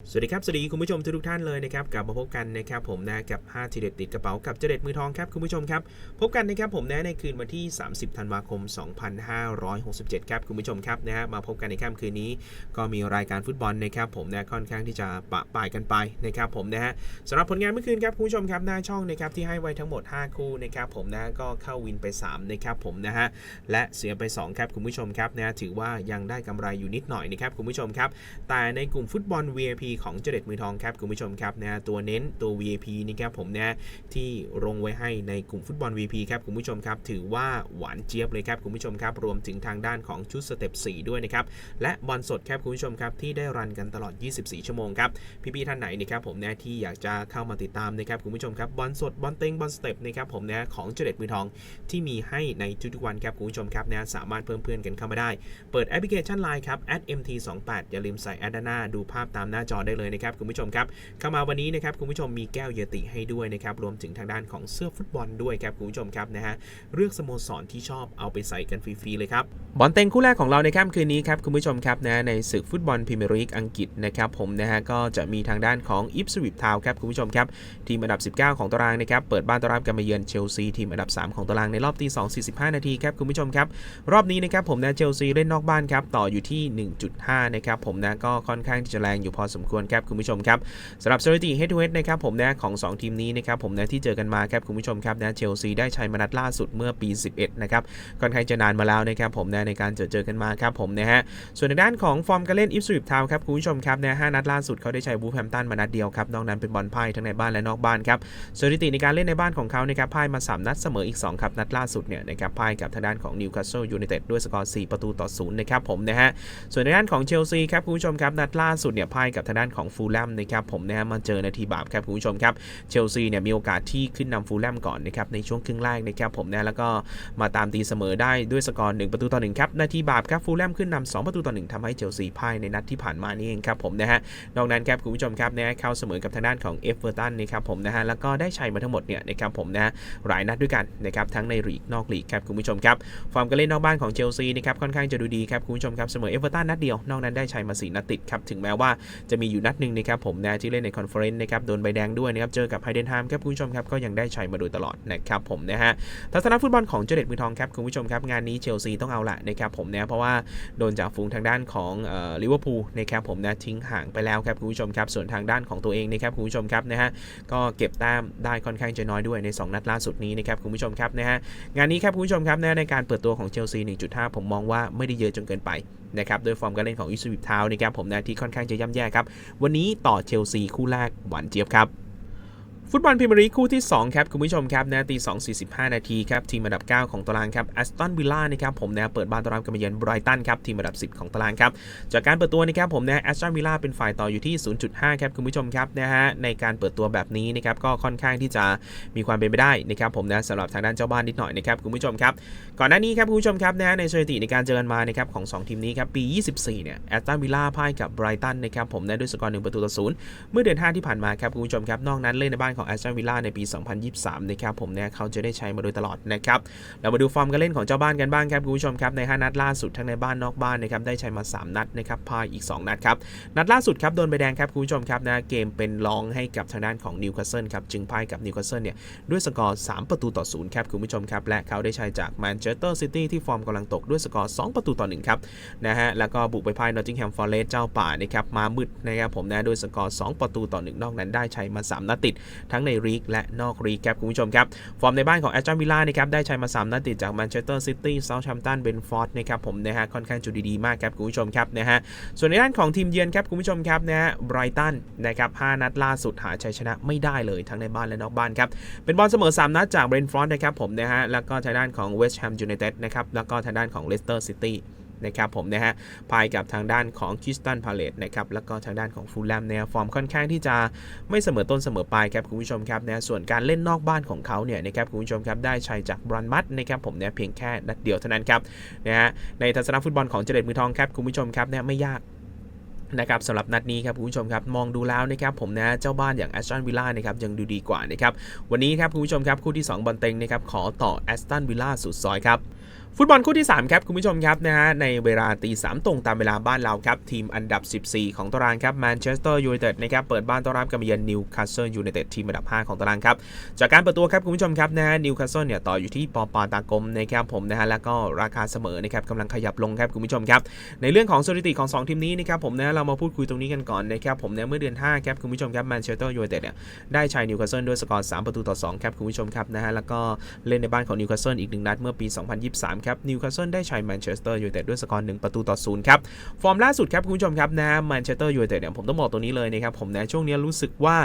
สวัสดีครับ สวัสดีคุณผู้ชมทุกท่านเลยนะครับกลับมาพบกันนะครับผมนะกับ 5 ทีเด็ดติดกระเป๋ากับเจเด็ดมือทองครับคุณผู้ชมครับ พบกันนะครับผมนะในคืนวันที่ 30 ธันวาคม 2567 ครับคุณผู้ชมครับนะฮะมาพบกันในค่ำคืนนี้ ก็มีรายการฟุตบอลนะครับผมนะค่อนข้างที่จะปะป่ายกันไปนะครับผมนะฮะสำหรับผลงานเมื่อคืนครับคุณผู้ชมครับหน้าช่องนะครับที่ให้ไว้ทั้งหมด 5 คู่นะครับผมนะก็เข้าวินไป3นะครับผมนะฮะและเสียไป2ครับคุณผู้ชมครับนะฮะถือว่ายังได้กำไรอยู่นิดหน่อยนะครับคุณผู้ชมครับแต่ในกลุ่มฟุตบอล VIP ของเจเด็ดมือทองครับคุณผู้ชมครับนะตัวเน้นตัว VIP นี่ครับผมนะที่ลงไว้ให้ในกลุ่มฟุตบอล VIP ครับคุณผู้ชมครับถือว่าหวานเจี๊ยบเลยครับคุณผู้ชมครับรวมถึงทางด้านของชุดสเต็ป4ด้วยนะครับและบอลสดครับคุณผู้ชมครับที่ได้รันกันตลอด 24 ชั่วโมงครับพี่ๆท่านไหนนะครับผมนะที่อยากจะเข้ามาติดตามนะครับคุณผู้ชมครับบอลสดบอลเต็งบอลสเต็ปนะครับผมนะของเจเด็ดมือทองที่มีให้ในทุกๆวันครับคุณผู้ชมครับนะสามารถเพิ่มเพื่อนกันเข้ามาได้ เปิดแอปพลิเคชัน Line ครับ @mt28 อย่าลืมใส่แอดด้านหน้าดูภาพตามหน้าจอได้เลยนะครับคุณผู้ชมครับเข้ามาวันนี้นะครับคุณผู้ชมมีแก้วเยติให้ด้วยนะครับรวมถึงทางด้านของเสื้อฟุตบอลด้วยครับคุณผู้ชมครับนะฮะเลือกสโมสรที่ชอบเอาไปใส่กันฟรีๆเลยครับ บอลเต็งคู่แรกของเราในค่ำคืนนี้ครับคุณผู้ชมครับนะในศึกฟุตบอลพรีเมียร์ลีกอังกฤษนะครับผมนะฮะก็จะมีทางด้านของอิฟสวิปทาวครับคุณผู้ชมครับทีมอันดับ 19 ของตารางนะครับเปิดบ้านต้อนรับการมาเยือนเชลซีทีมอันดับ 3 ของตารางในรอบตี2 45 นาทีครับคุณผู้ชมครับรอบนี้นะครับผมนะเชลซีเล่นนอกบ้านครับต่ออยู่ที่ 1.5 นะครับผมนะก็ค่อนข้างที่จะแรงอยู่พอสมควรครับคุณผู้ชมครับสำหรับสถิติ head to head นะครับผมนะของ 2 ทีมนี้นะครับผมนะที่เจอกันมาครับคุณผู้ชมครับนะเชลซีได้ชัยมานัดล่าสุดเมื่อปี 11 นะครับค่อนข้างจะนานมาแล้วนะครับผมนะในการเจอเจอกันมาครับผมนะฮะส่วนในด้านของฟอร์มการเล่นอิฟสวิปทาวครับคุณผู้ชมครับนะห้านัดล่าสุดเขาได้ใชัยบูแฮมตันมานัดเดียวครับนอกนั้นเป็นบอลไพ่ทั้งในบ้านและนอกบ้านครับสถิติในการเล่นในบ้านของเขานะครับพ่ายมาสามนัดเสมออีกสองครับ นัดล่าสุดเนี่ยนะครับพ่ายกับทางด้านของนิวคาสเซิลยูไนเต็ดด้วยสกอร์ 4 ประตูต่อศูนะครับผมนะฮะส่วนในด้านของเชลซีครับคุณผู้ชมครับนัดล่าสุดเนี่ยพ่ายกับทางด้านของฟูลแลมนะครับผมนะฮะมาเจอนาทีบาปครับคุณผู้ชมครับเชลซีเนี่ยมีโอกาสที่ขึ้นนำฟูลแลมก่อนนะครับในช่วงครึ่งแรกนะครับผมนะแล้วก็มาตามตีเสมอได้ด้วยสกอร์1ประตูต่อ1ครับนาทีบาปครับฟูลแลมขึ้นนำ2ประตูต่อ1ทำให้เชลซีพ่ายในนัดที่ผ่านมานี่เองครับผมนะฮะนอกนั้นครับคุณผู้ชมครับนะเข้าเสมอกับทางด้านของเอฟเวอร์ตันนะครับผมนะฮะแล้วก็ได้ชัยมาทั้งหมดเนี่ยนะครับผมนะหลายนัดด้วยกันนะครับทั้งในลีกนอกลีกครับคุณผู้ชมครับฟอร์มการเล่นนอกบ้านของเชลซีนะครับค่อนข้างจะดูดีครับคุณผู้ชมครับเสมอเอฟเวอร์ตันนัดเดียวนอกนั้นได้ชัยมา4นัดติดครับถึงแม้ว่าจะมีอยู่นัดหนึ่งนะครับผมนะที่เล่นในคอนเฟอเรนซ์นะครับโดนใบแดงด้วยนะครับเจอกับไฮเดนไฮม์ครับคุณผู้ชมครับก็ยังได้ชัยมาโดยตลอดนะครับผมนะฮะทัศนฟุตบอลของเจเด็ดมือทองครับคุณผู้ชมครับงานนี้เชลซีต้องเอาละนะครับผมนะเพราะว่าโดนจากฝูงทางด้านของลิเวอร์พูลนะครับผมนะทิ้งห่างไปแล้วครับคุณผู้ชมครับส่วนทางด้านของตัวเองนะครับคุณผู้ชมครับนะฮะก็เก็บแต้มได้ค่อนข้างจะน้อยด้วยในสองนัดล่าสุดนี้นะครับคุณผู้ชมครับนะฮะงานนี้ครับคุณผู้ชมครับนะในการเปิดตัวของเชลซี 1.5 ผมมองว่าไม่ได้เยอะจนเกินไปนะครับโดยฟอร์มการเล่นของอิสุวิทาวนะครับผมนะที่ค่อนข้างจะย่ำแย่ครับวันนี้ต่อเชลซีคู่แรกหวานเจี๊ยบครับ ฟุตบอลพรีเมียร์ลีกคู่ที่ 2 ครับ คุณผู้ชมครับนะตี2 45 นาทีครับ ทีมอันดับ 9 ของตารางครับแอสตันวิลล่านะครับผมนะเปิดบ้านต้อนรับการมเยือนไบรตันครับทีมอันดับ 10 ของตารางครับ จากการเปิดตัวนะครับผมนะแอสตันวิลล่าเป็นฝ่ายต่ออยู่ที่ 0.5 ครับ คุณผู้ชมครับนะฮะในการเปิดตัวแบบนี้นะครับก็ค่อนข้างที่จะมีความเป็นไปได้นะครับผมนะสำหรับทางด้านเจ้าบ้านนิดหน่อยนะครับคุณผู้ชมครับก่อนหน้านี้ครับคุณผู้ชมครับนะในสถิติในการเจอกันมานะครับของ 2 ทีมนี้ครับปี 24 เนี่ยแอสตันวิลล่าพ่ายกับไบรตันนะครับผมนะด้วยสกอร์1ประตูต่อศูนย์เมื่อเดือน5ที่ผ่านมาครับคุณผู้ชมครับนอกนั้นเล่นในบ้านของแอสตันวิลล่าในปี 2023 นะครับผมเนี่ยเขาจะได้ใช้มาโดยตลอดนะครับ เรามาดูฟอร์มการเล่นของเจ้าบ้านกันบ้างครับคุณผู้ชมครับใน 5 นัดล่าสุดทั้งในบ้านนอกบ้านนะครับได้ใช้มา 3 นัดนะครับพ่ายอีก 2 นัดครับนัดล่าสุดครับโดนใบแดงครับคุณผู้ชมครับนะเกมเป็นรองให้กับทางด้านของนิวคาสเซิลครับจึงพ่ายกับนิวคาสเซิลเนี่ยด้วยสกอร์ 3 ประตูต่อ0ครับคุณผู้ชมครับและเขาได้ใช้จากแมนเชสเตอร์ซิตี้ที่ฟอร์มกำลังตกด้วยสกอร์ 2 ประตูต่อ1ครับนะฮะแล้วก็บุกไปพ่ายนอตติงแฮมฟอร์เรสต์เจ้าป่านะครับมามืดนะครับผมนะด้วยสกอร์ 2 ประตูต่อ1นอกนั้นได้ใช้มา 3 นัดติดทั้งในลีกและนอกลีกครับคุณผู้ชมครับ ฟอร์มในบ้านของแอสตันวิลล่านะครับได้ชัยมา 3 นัดติดจากแมนเชสเตอร์ซิตี้เซาท์แฮมป์ตันเบนฟอร์ดนะครับผมนะฮะค่อนข้างจุดดีๆมากครับคุณผู้ชมครับนะฮะส่วนในด้านของทีมเยือนครับคุณผู้ชมครับนะฮะไบรตันนะครับ5นัดล่าสุดหาชัยชนะไม่ได้เลยทั้งในบ้านและนอกบ้านครับเป็นบอลเสมอ 3 นัดจากเบนฟอร์ดนะครับผมนะฮะแล้วก็ทางด้านของเวสต์แฮมยูไนเต็ดนะครับแล้วก็ทางด้านของเลสเตอร์ซิตี้ นะครับผมนะฮะพายกับทางด้านของคิสตันพาเลตนะครับแล้วก็ทางด้านของฟูลแลมเนี่ยฟอร์มค่อนข้างที่จะไม่เสมอต้นเสมอปลายครับคุณผู้ชมครับนะส่วนการเล่นนอกบ้านของเขาเนี่ยนะครับคุณผู้ชมครับได้ชัยจากบรันมัตนะครับผมเนี่ยเพียงแค่นัดเดียวเท่านั้นครับนะฮะในทัศนฟุตบอลของเจเด็ดมือทองครับคุณผู้ชมครับเนี่ยไม่ยากนะครับสำหรับนัดนี้ครับคุณผู้ชมครับมองดูแล้วนะครับผมนะเจ้าบ้านอย่างแอสตันวิลล่านะครับยังดูดีกว่านะครับวันนี้ครับคุณผู้ชมครับคู่ที่ 2บอลเต็งนะครับขอต่อแอสตันวิลล่าสุดซอยครับ ฟุตบอลคู่ที่ 3 ครับ คุณผู้ชมครับนะฮะในเวลาตีสามตรงตามเวลาบ้านเราครับ ทีมอันดับ 14 ของตารางครับแมนเชสเตอร์ยูไนเต็ดนะครับเปิดบ้านต้อนรับกับเยือนนิวคาสเซิลยูไนเต็ดทีมอันดับ 5 ของตารางครับ จากการเปิดตัวครับ คุณผู้ชมครับนะฮะนิวคาสเซิลเนี่ยต่ออยู่ที่ปอปาตากลมนะครับผมนะฮะแล้วก็ราคาเสมอนะครับกำลังขยับลงครับคุณผู้ชมครับ ในเรื่องของสถิติของ 2 ทีมนี้นะครับผมนะเรามาพูดคุยตรงนี้กันก่อนนะครับผมนะเมื่อเดือน5ครับคุณผู้ชมครับแมนเชสเตอร์ยูไนเต็ดเนี่ยได้ชัยนิวคาสเซิลด้วยสกอร์3ประตูต่อ2ครับคุณผู้ชมครับนะฮะแล้วก็เล่นในบ้านของนิวคาสเซิลอีกหนึ่งนัดเมื่อปี 2023ครับนิวคาสเซิลได้ชัยแมนเชสเตอร์ยูไนเต็ดด้วยสกอร์1ประตูต่อ0ครับฟอร์มล่าสุดครับคุณผู้ชมครับนะแมนเชสเตอร์ยูไนเต็ดเนี่ยผมต้องบอกตัวนี้เลยนะครับผมนะช่วงนี้รู้สึกว่า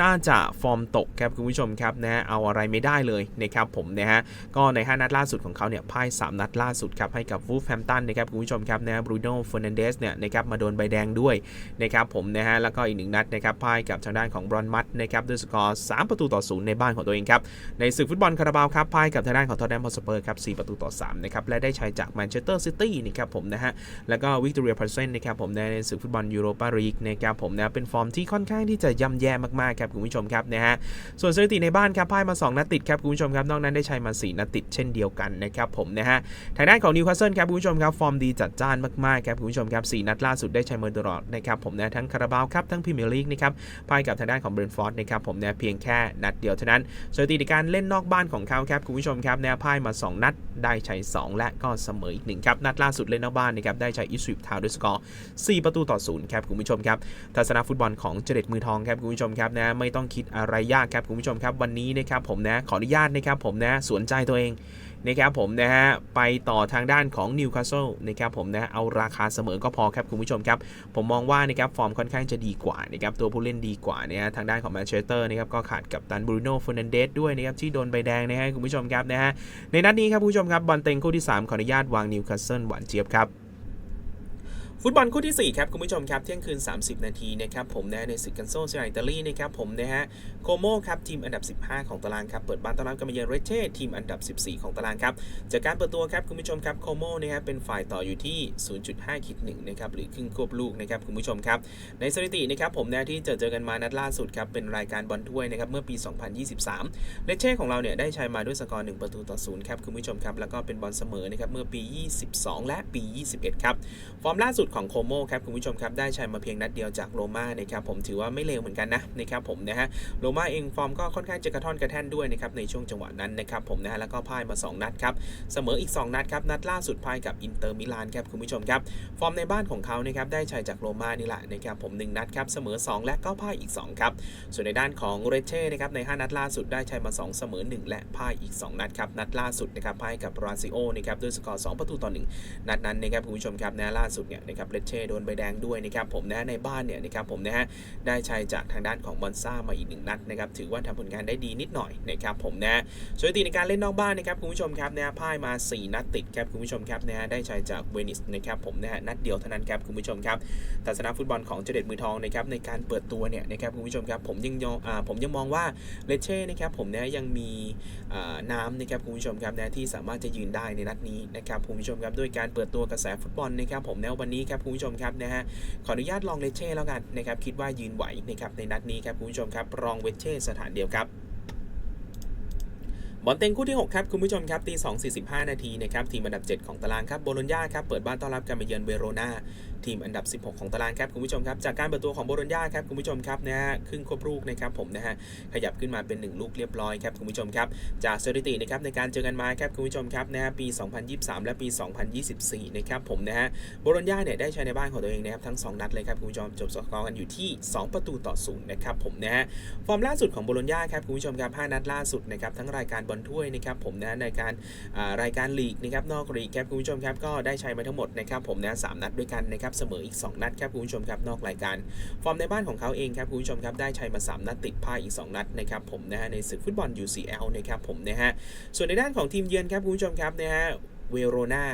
น่าจะฟอร์มตกครับคุณผู้ชมครับนะเอาอะไรไม่ได้เลยนะครับผมนะฮะก็ใน 5 นัดล่าสุดของเขาเนี่ยพ่าย 3 นัดล่าสุดครับให้กับวูฟแฮมตันนะครับคุณผู้ชมครับนะบรูโน่เฟอร์นันเดสเนี่ยนะครับมาโดนใบแดงด้วยนะครับผมนะฮะแล้วก็อีกหนึ่งนัดนะครับพ่ายกับทางด้านของบรอนมัตนะครับด้วยสกอร์3ประตูต่อ0ในบ้านของตัวเองครับในศึกฟุตบอลคาราบาวครับพ่ายกับทางด้านของทอตแนมฮอสเปอร์ครับ4ประตูต่อ3นะครับและได้ชัยจากแมนเชสเตอร์ซิตี้นะครับผมนะฮะแล้วก็วิกตอเรียพาร์เซนนะครับผมในศึกฟุตบอลยูโรปาลีกนะครับผมนะเป็นฟอร์มที่ค่อนข้างที่จะย่ำแย่มากๆครับคุณผู้ชมครับนะฮะส่วนสถิติในบ้านครับพ่ายมา 2นัดติดครับคุณผู้ชมครับนอกนั้นได้ชัยมา 4นัดติดเช่นเดียวกันนะครับผมนะฮะทางด้านของนิวคาสเซิลครับคุณผู้ชมครับฟอร์มดีจัดจ้านมากๆครับคุณผู้ชมครับ4นัดล่าสุดได้ชัยมาตลอดนะครับผมนะทั้งคาราบาวครับทั้งพรีเมียร์ลีกนะครับพ่ายกับทางด้านของเบรนฟอร์ดนะครับผมนะเพียงแค่นัดเดียวเท่านั้นสถิติการเล่นนอกบ้านของเขาครับคุณผู้ชมครับนวพ่ายมา 2 นัดได้ชัย2 และก็เสมออีกหนึ่งครับ นัดล่าสุดเล่นนอกบ้านนะครับได้ใช้อิสวิปทาวด้วยสกอร์ 4 ประตูต่อ0ครับคุณผู้ชมครับทัศนฟุตบอลของเจเด็ดมือทองครับคุณผู้ชมครับนะไม่ต้องคิดอะไรยากครับคุณผู้ชมครับวันนี้นะครับผมนะขออนุญาตนะครับผมนะสวนใจตัวเอง นะครับผมนะฮะไปต่อทางด้านของนิวคาสเซิลนะครับผมนะเอาราคาเสมอก็พอครับคุณผู้ชมครับ ผมมองว่านะครับฟอร์มค่อนข้างจะดีกว่านะครับตัวผู้เล่นดีกว่านะฮะทางด้านของแมนเชสเตอร์นะครับก็ขาดกับตันบรูโน่เฟอร์นันเดสด้วยนะครับที่โดนใบแดงนะฮะคุณผู้ชมครับนะฮะในนัดนี้ครับคุณผู้ชมครับบอลเต็งคู่ที่ 3 ขออนุญาตวางนิวคาสเซิลหวานเจี๊ยบครับ ฟุตบอลคู่ที่ 4 ครับ คุณผู้ชมครับ เที่ยงคืน 30 นาทีนะครับผมนะในศึกกันโซเซียอิตาลีนะครับผมนะฮะโคโมครับ ทีมอันดับ 15 ของตารางครับ เปิดบ้านต้อนรับกับมาเยเรเช่ทีมอันดับ 14 ของตารางครับ จากการเปิดตัวครับ คุณผู้ชมครับโคโมนะฮะเป็นฝ่ายต่ออยู่ที่ 0.5คิด1นะครับหรือครึ่งควบลูกนะครับคุณผู้ชมครับ ในสถิตินะครับผมนะที่เจอเจอกันมานัดล่าสุดครับเป็นรายการบอลถ้วยนะครับเมื่อปี 2023เลเช่ของเราเนี่ยได้ชัยมาด้วยสกอร์1ประตูต่อ0ครับคุณผู้ชมครับแล้วก็เป็นบอลเสมอนะครับเมื่อปี 22 และปี 21 ครับฟอร์มล่าสุดของโคโมครับคุณผู้ชมครับได้ชัยมาเพียงนัดเดียวจากโรม่านะครับผมถือว่าไม่เลวเหมือนกันนะนะครับผมนะฮะโรม่าเองฟอร์มก็ค่อนข้างจะกระท่อนกระแท่นด้วยนะครับในช่วงจังหวะนั้นนะครับผมนะฮะแล้วก็พ่ายมา 2 นัดครับเสมออีก 2 นัดครับนัดล่าสุดพ่ายกับอินเตอร์มิลานครับคุณผู้ชมครับฟอร์มในบ้านของเขานะครับได้ชัยจากโรม่านี่แหละนะครับผม1นัดครับเสมอ 2 และก็พ่ายอีก2ครับส่วนในด้านของเรเช่นะครับใน 5 นัดล่าสุดได้ชัยมา 2 เสมอ 1 และพ่ายอีก 2 นัดครับนัดล่าสุดนะครับพ่ายกับราซิโอนะครับด้วยสกอร์2ประตูต่อ1นัดนั้นนะครับคุณผู้ชมครับนะล่าสุดเนี่ยนะครับเรเช่โดนใบแดงด้วยนะครับผมนะในบ้านเนี่ยนะครับผมนะฮะได้ชัยจากทางด้านของบอนซ่ามาอีกหนึ่งนัดนะครับถือว่าทำผลงานได้ดีนิดหน่อยนะครับผมนะสถิติในการเล่นนอกบ้านนะครับคุณผู้ชมครับนะพ่ายมา 4 นัดติดครับคุณผู้ชมครับนะฮะได้ชัยจากเวนิสนะครับผมนะฮะนัดเดียวเท่านั้นครับคุณผู้ชมครับทัศนฟุตบอลของเจเด็ดมือทองนะครับในการเปิดตัวเนี่ยนะครับคุณผู้ชมครับผมยังยองอ่าผมยังมองว่าเลเช่นะครับผมนะยังมีอ่าน้ำนะครับคุณผู้ชมครับนะที่สามารถจะยืนได้ในนัดนี้นะครับคุณผู้ชมครับด้วยการเปิดตัวกระแสฟุตบอลนะครับผมนะวันนี้ครับคุณผู้ชมครับนะฮะขออนุญาตลองเลเช่แล้วกันนะครับคิดว่ายืนไหวนะครับในนัดนี้ครับคุณผู้ชมครับรองเวเช่สถานเดียวครับบอลเต็งคู่ที่ 6 ครับ คุณผู้ชมครับตี2 45 นาทีนะครับทีมอันดับ 7 ของตารางครับโบโลญญาครับ เปิดบ้านต้อนรับการมาเยือนเวโรนา ทีมอันดับ 16 ของตารางครับคุณผู้ชมครับจากการเปิดตัวของโบโลญญาครับคุณผู้ชมครับนะฮะครึ่งควบลูกนะครับผมนะฮะขยับขึ้นมาเป็น 1 ลูกเรียบร้อยครับคุณผู้ชมครับจากสถิตินะครับในการเจอกันมาครับคุณผู้ชมครับนะฮะปี 2023 และปี 2024 นะครับผมนะฮะโบโลญญาเนี่ยได้ใช้ในบ้านของตัวเองนะครับทั้ง 2 นัดเลยครับคุณผู้ชมจบสกอร์กันอยู่ที่ 2 ประตูต่อศูนย์นะครับผมนะฮะฟอร์มล่าสุดของโบโลญญาครับคุณผู้ชมครับ5นัดล่าสุดนะครับทั้งรายการบอลถ้วยนะครับผมนะในการอ่ารายการลีกนะครับนอกลีกครับคุณผู้ชมครับก็ได้ใช้มาทั้งหมดนะครับผมนะสามนัดด้วยกันนะครับเสมออีก 2 นัดครับคุณผู้ชมครับนอกรายการ ฟอร์มในบ้านของเขาเองครับคุณผู้ชมครับได้ชัยมา 3 นัดติดพ่ายอีก 2 นัดนะครับผมนะฮะในศึกฟุตบอล UCL นะครับผมนะฮะส่วนในด้านของทีมเยือนครับคุณผู้ชมครับนะฮะเวโรนา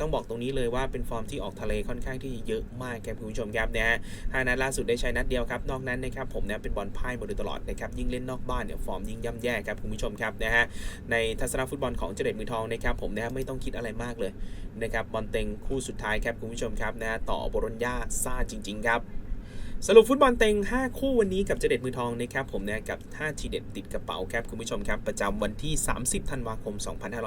ต้องบอกตรงนี้เลยว่าเป็นฟอร์มที่ออกทะเลค่อนข้างที่เยอะมากครับคุณผู้ชมครับนะฮะห้านัดล่าสุดได้ใช้นัดเดียวครับ นอกนั้นนะครับผมเนี่ยเป็นบอลพ่ายมาโดยตลอดนะครับยิ่งเล่นนอกบ้านเนี่ยฟอร์มยิ่งย่ำแย่ครับคุณผู้ชมครับนะฮะในทัศนฟุตบอลของเจเด็ดมือทองนะครับผมนะฮะไม่ต้องคิดอะไรมากเลยนะครับบอลเต็งคู่สุดท้ายครับคุณผู้ชมครับนะฮะต่อโบรอนญาซาจริง ๆ ครับ สรุปฟุตบอลเต็ง 5 คู่วันนี้กับเจเด็ดมือทองนะครับผมนะกับ 5 ทีเด็ดติดกระเป๋าครับคุณผู้ชมครับ ประจำวันที่ 30 ธันวาคม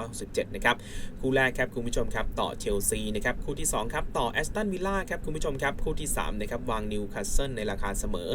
2567 นะครับ คู่แรกครับคุณผู้ชมครับ ต่อเชลซีนะครับ คู่ที่ 2 ครับ ต่อแอสตันวิลล่าครับคุณผู้ชมครับ คู่ที่ 3 นะครับ วางนิวคาสเซิลในราคาเสมอ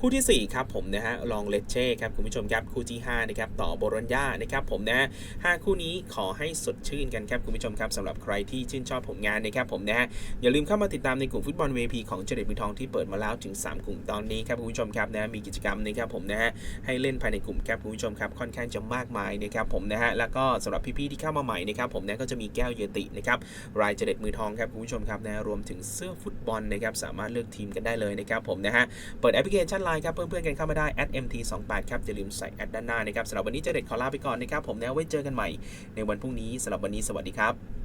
คู่ทีสี่4 ครับผมนะฮะลองเลเช่ครับคุณผู้ชมครับ คู่ที่ 5 นะครับ ต่อโบรอนญานะครับผมนะฮะห้าคู่นี้ขอให้สดชื่นกันครับคุณผู้ชมครับสำหรับใครที่ชื่นชอบผลงานนะครับผมนะฮะอย่าลืมเข้ามาติดตามในกลุ่มฟุตบอล VP ของเจเด็ดมือทองที่เปิดมาแล้วถึง3 กลุ่มตอนนี้ครับคุณผู้ชมครับนะมีกิจกรรมนะครับผมนะฮะให้เล่นภายในกลุ่มครับคุณผู้ชมครับค่อนข้างจะมากมายนะครับผมนะฮะแล้วก็สำหรับพี่ๆที่เข้ามาใหม่นะครับผมนะก็จะมีแก้วเยตินะครับรายเจเด็ดมือทองครับคุณผู้ชมครับนะรวมถึงเสื้อฟุตบอลนะครับสามารถเลือกทีมกันได้เลยนะครับผมนะฮะเปิดแอปพลิเคชันไลน์ครับเพื่อนๆกันเข้ามาได้ @mt28 ครับอย่าลืมใส่แอดด้านหน้านะครับสำหรับวันนี้เจเด็ดขอลาไปก่อนนะครับผมนะไว้เจอกันใหม่ในวันพรุ่งนี้สำหรับวันนี้สวัสดีครับ